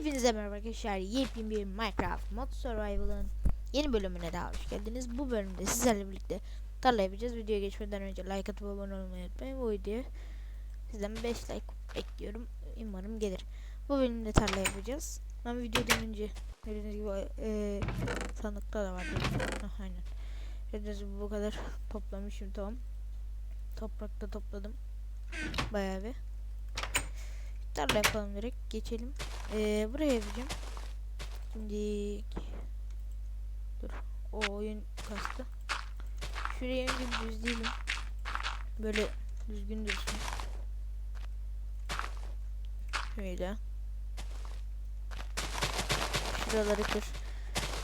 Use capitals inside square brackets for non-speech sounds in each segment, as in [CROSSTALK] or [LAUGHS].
Hepinize merhaba arkadaşlar. Yepyeni bir Minecraft Mod Survival'ın yeni bölümüne daha hoş geldiniz. Bu bölümde sizlerle birlikte tarla yapacağız. Videoya geçmeden önce like atıp abone olmayı unutmayın. Bu videoya sizden 5 like bekliyorum. Umarım gelir. Bu bölümde tarla yapacağız. Ben videodan önce gördüğünüz gibi e, sandıkta da vardı. Hah, aynen. Gördüğünüz bu kadar toplamışım tamam. Toprakta topladım. Bayağı bir. Tarla yapalım direkt. Geçelim. Ee, buraya yapacağım. Şimdi dur. O oyun kastı. Şuraya önce bir düzleyelim. Böyle düzgün dursun. Şöyle. Şuraları kır.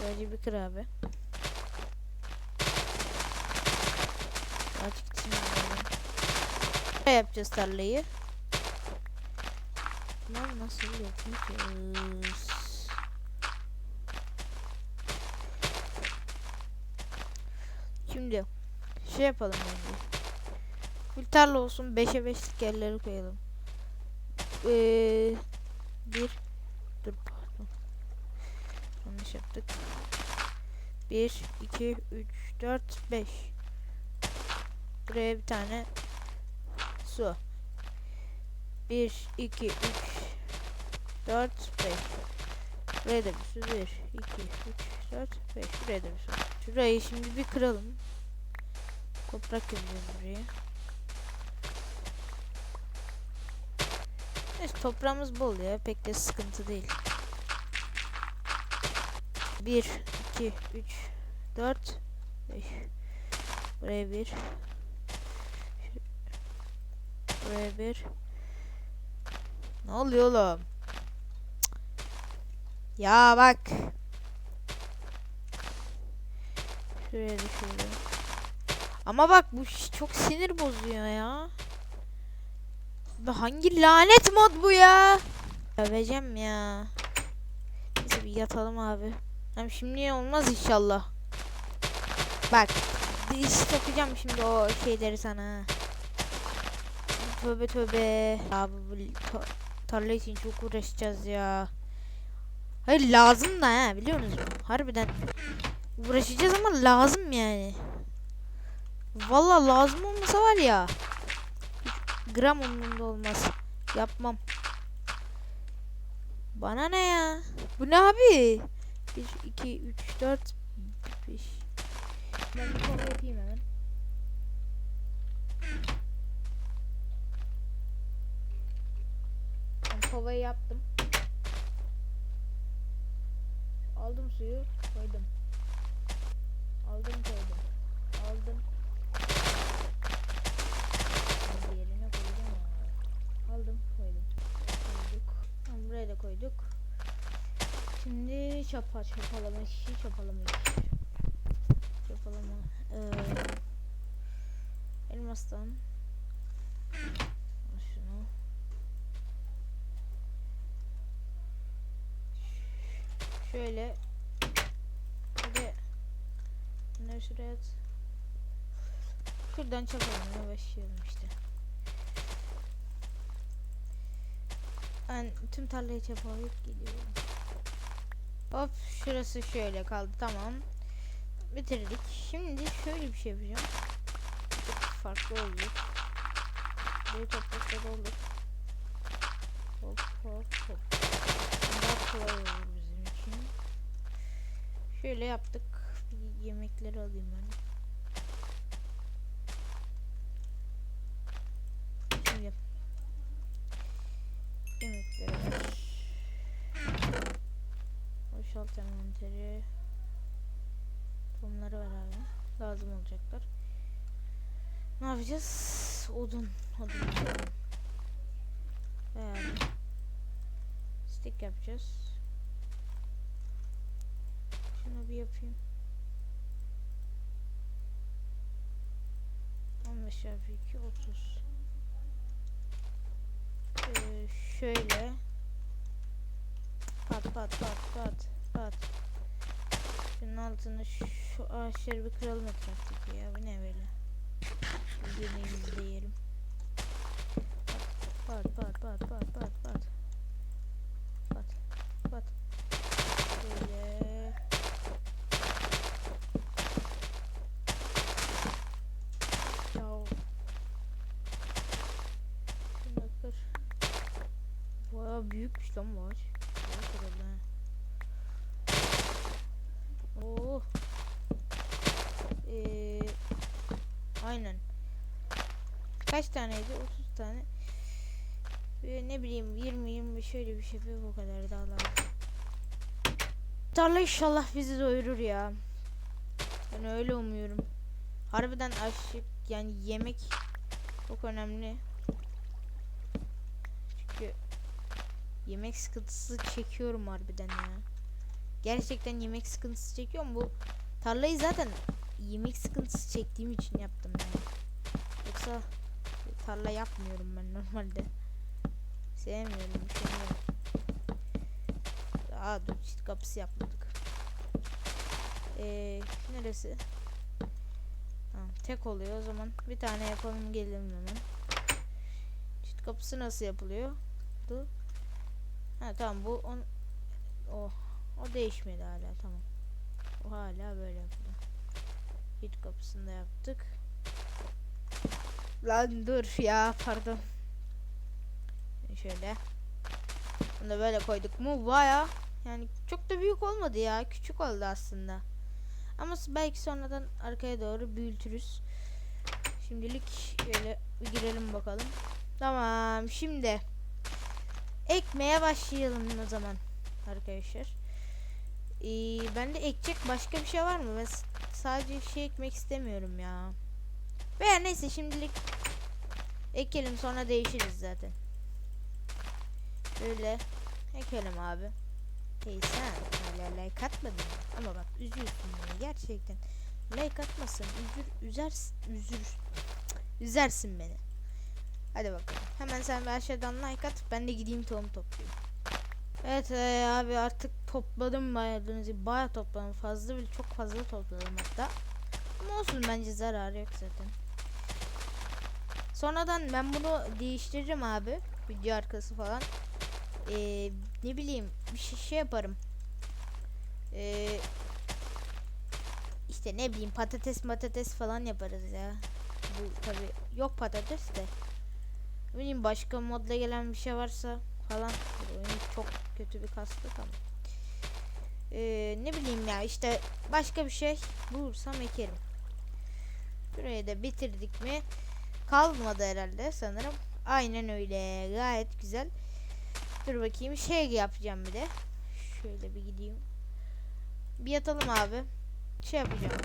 Sadece bir kır abi. Açık Buraya yapacağız tarlayı. Bunlar nasıl yapacağız? Şimdi şey yapalım bence. Bir tarla olsun 5'e 5'lik yerleri koyalım. Ee, bir dur pardon. Yanlış yaptık. 1 2 3 4 5 Buraya bir tane su. 1 2 3 4 5 Buraya da bir su 1 2 3 4 5 Buraya da bir su Şurayı şimdi bir kıralım. Toprak yapacağız buraya. Neyse toprağımız bol ya. Pek de sıkıntı değil. 1 2 3 4 5 Buraya bir. Buraya bir. Ne oluyor oğlum? Ya bak. Şuraya şöyle. Ama bak bu çok sinir bozuyor ya. Bu hangi lanet mod bu ya? Öveceğim ya. Neyse bir yatalım abi. Hem şimdi olmaz inşallah. Bak. Diş takacağım şimdi o şeyleri sana. Tövbe tövbe. Abi bu tarla için çok uğraşacağız ya. Hayır lazım da ha biliyor musunuz? Harbiden uğraşacağız ama lazım yani. Vallahi lazım olmasa var ya. Gram umurumda olmaz. Yapmam. Bana ne ya? Bu ne abi? 1, 2, 3, 4, 5. Ben bir kova yapayım hemen. Ben kovayı yaptım. Aldım suyu, koydum. Aldım koydum. Aldım. Şimdi yerine koyacağım. Aldım koydum. Koyduk. Tamam, buraya da koyduk. Şimdi çapa çapalama işi çapalama işi. Çapalama. Ee, elmastan. Al Şunu. Şöyle bir de. Şuradan çapalamaya başlayalım işte. Ben tüm tarlayı çapalayıp geliyorum. Hop şurası şöyle kaldı tamam. Bitirdik. Şimdi şöyle bir şey yapacağım. Çok farklı olacak. Böyle toprakta doldur. Hop hop hop. Daha kolay olur. Şöyle yaptık. Yemekleri alayım ben. Şimdi yemekleri ver. Boşalt envanteri. Tohumları ver abi. Lazım olacaklar. Ne yapacağız? Odun. odun. Veya stick yapacağız. Şunu yapayım. 15 çarpı 2 30. Ee, şöyle pat pat pat pat pat. Şunun altını şu ağaçları bir kıralım etraftaki ya. Bu ne böyle? Yemeğimizi de yiyelim. Pat pat pat pat pat pat. Pat. Kaç? Kaç oldu ha? Oo. Ee, aynen. Kaç taneydi? 30 tane. Ee, ne bileyim 20 20 şöyle bir şey yapıyor bu kadar lazım. Tarla inşallah bizi doyurur ya. Ben öyle umuyorum. Harbiden açlık yani yemek çok önemli. Çünkü yemek sıkıntısı çekiyorum harbiden ya. Gerçekten yemek sıkıntısı çekiyorum. Bu tarlayı zaten yemek sıkıntısı çektiğim için yaptım yani. Yoksa tarla yapmıyorum ben normalde. Sevmiyorum, sevmiyorum. Aa dur çit kapısı yapmadık. Ee, neresi? Tamam, tek oluyor o zaman. Bir tane yapalım gelelim hemen. Çit kapısı nasıl yapılıyor? Bu. Ha tamam bu on o o değişmedi hala tamam. O hala böyle yapılıyor. Çit kapısını da yaptık. Lan dur ya pardon. Şöyle. Bunu da böyle koyduk mu baya yani çok da büyük olmadı ya. Küçük oldu aslında. Ama belki sonradan arkaya doğru büyütürüz. Şimdilik şöyle bir girelim bakalım. Tamam şimdi ekmeye başlayalım o zaman arkadaşlar. Ee, ben de ekecek başka bir şey var mı? Ben sadece şey ekmek istemiyorum ya. Veya neyse şimdilik ekelim sonra değişiriz zaten. Böyle ekelim abi. Neyse ha, hala like atmadın? Ama bak üzüyorsun beni gerçekten. Like atmasan üzür, üzersin, üzür, üzersin beni. Hadi bakalım. Hemen sen aşağıdan like at. Ben de gideyim tohum toplayayım. Evet e, abi artık topladım bayağı gibi bayağı topladım. Fazla bile çok fazla topladım hatta. Ama olsun bence zararı yok zaten. Sonradan ben bunu değiştiririm abi. Video arkası falan. Ee, ne bileyim bir şey, şey yaparım. Ee, işte ne bileyim patates patates falan yaparız ya. Bu tabi yok patates de. Ne bileyim başka modla gelen bir şey varsa falan. Oyun çok kötü bir kastı ama. Ee, ne bileyim ya işte başka bir şey bulursam ekerim. Burayı da bitirdik mi? Kalmadı herhalde sanırım. Aynen öyle. Gayet güzel. Dur bakayım şey yapacağım bir de. Şöyle bir gideyim. Bir yatalım abi. Şey yapacağım.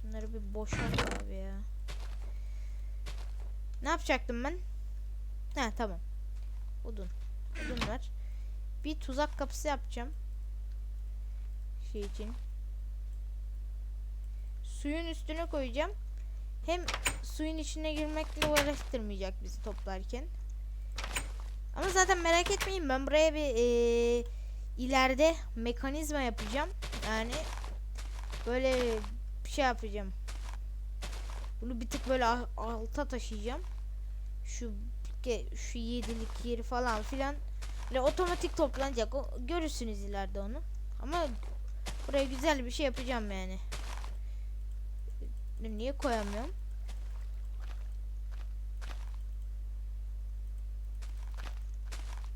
Şunları bir boşalt abi ya. Ne yapacaktım ben? Ha tamam. Odun. Odun var. Bir tuzak kapısı yapacağım. Şey için. Suyun üstüne koyacağım. Hem suyun içine girmekle uğraştırmayacak bizi toplarken. Ama zaten merak etmeyin ben buraya bir eee, ileride mekanizma yapacağım. Yani böyle bir şey yapacağım. Bunu bir tık böyle alta taşıyacağım. Şu şu yedilik yeri falan filan. Böyle otomatik toplanacak. O, görürsünüz ileride onu. Ama buraya güzel bir şey yapacağım yani. Niye koyamıyorum?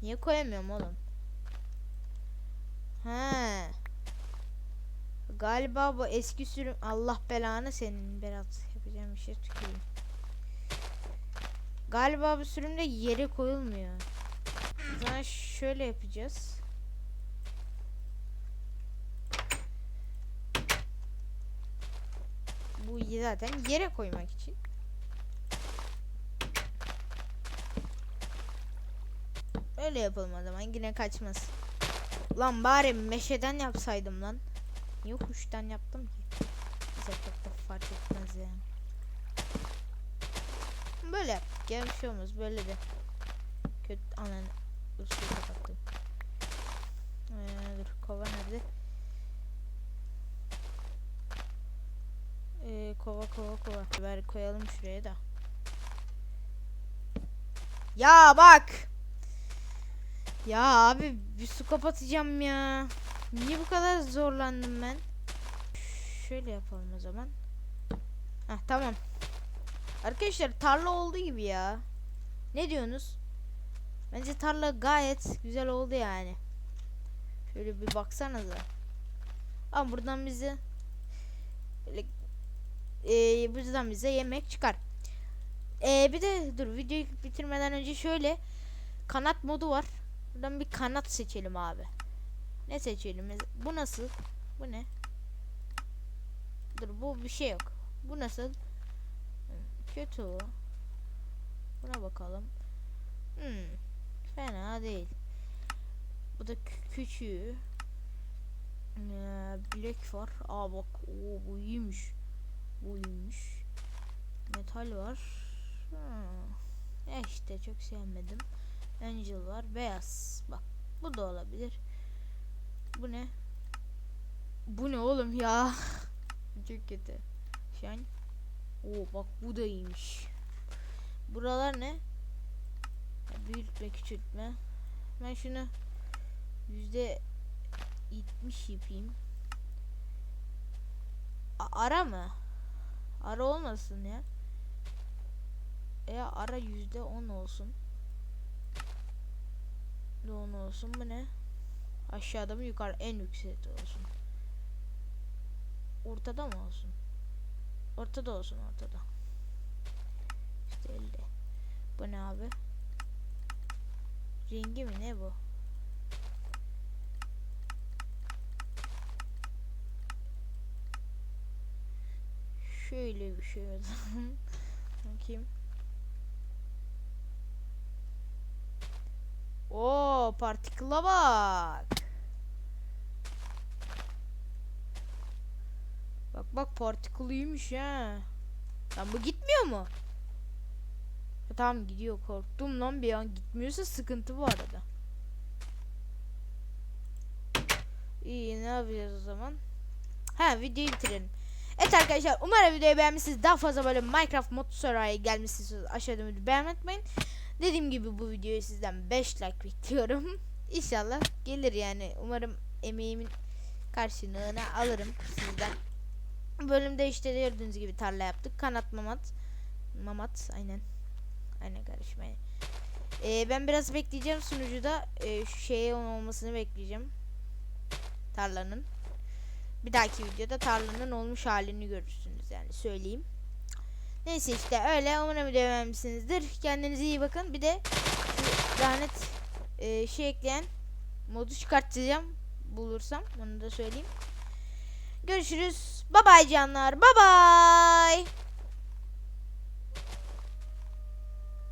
Niye koyamıyorum oğlum? He. Galiba bu eski sürüm Allah belanı senin Berat yapacağım bir şey tüküreyim. Galiba bu sürümde yere koyulmuyor. O zaman şöyle yapacağız. Bu zaten yere koymak için. Öyle yapalım o zaman yine kaçmaz. Lan bari meşeden yapsaydım lan. Niye kuştan yaptım ki? Bize çok da fark etmez yani. Böyle yaptık ya bir şey olmaz böyle de. Kötü anan ısıyı kapattım. Ee, dur kova nerede? Ee, kova kova kova. Ver koyalım şuraya da. Ya bak. Ya abi bir su kapatacağım ya. Niye bu kadar zorlandım ben? Şöyle yapalım o zaman. Heh tamam. Arkadaşlar tarla olduğu gibi ya. Ne diyorsunuz? Bence tarla gayet güzel oldu yani. Şöyle bir baksanıza. Ama buradan bize eee, buradan bize yemek çıkar. Eee, bir de dur videoyu bitirmeden önce şöyle kanat modu var. Buradan bir kanat seçelim abi. Ne seçelim? Bu nasıl? Bu ne? Dur bu bir şey yok. Bu nasıl? Kötü o. Buna bakalım. Hmm, fena değil. Bu da kü- küçüğü. Ee, Black var. Aa bak o bu iyiymiş. Bu iyiymiş. Metal var. Hmm. Ya işte çok sevmedim. Angel var. Beyaz. Bak bu da olabilir. Bu ne? Bu ne oğlum ya? [LAUGHS] çok kötü. Şen. Oo bak bu da iyiymiş. Buralar ne? Büyütme küçültme. Ben şunu yüzde 70 yapayım. A- ara mı? Ara olmasın ya. E ara yüzde 10 olsun. Ne 10 olsun bu ne? Aşağıda mı yukarı en yüksekte olsun. Ortada mı olsun? Ortada olsun ortada. İşte elde. Bu ne abi? Rengi mi ne bu? Şöyle bir şey o zaman. [LAUGHS] Bakayım. Oo, partikula bak. Bak partikuluymuş ha. Lan bu gitmiyor mu? Ya tamam gidiyor korktum lan bir an gitmiyorsa sıkıntı bu arada. İyi ne yapacağız o zaman? Ha videoyu bitirelim. Evet arkadaşlar umarım videoyu beğenmişsiniz. Daha fazla böyle Minecraft mod Soraya gelmişsiniz. Aşağıda videoyu beğenmeyi. Dediğim gibi bu videoyu sizden 5 like bekliyorum. [LAUGHS] İnşallah gelir yani. Umarım emeğimin karşılığını alırım sizden. Bölümde işte gördüğünüz gibi tarla yaptık. Kanat mamat. Mamat aynen. Aynen karışmayın. Ee, ben biraz bekleyeceğim sunucuda. Ee, şu şeye olmasını bekleyeceğim. Tarlanın. Bir dahaki videoda tarlanın olmuş halini görürsünüz yani söyleyeyim. Neyse işte öyle umarım video beğenmişsinizdir. Kendinize iyi bakın. Bir de lanet e, şey ekleyen modu çıkartacağım bulursam onu da söyleyeyim. Görüşürüz. Bye bye canlar. Bye bye.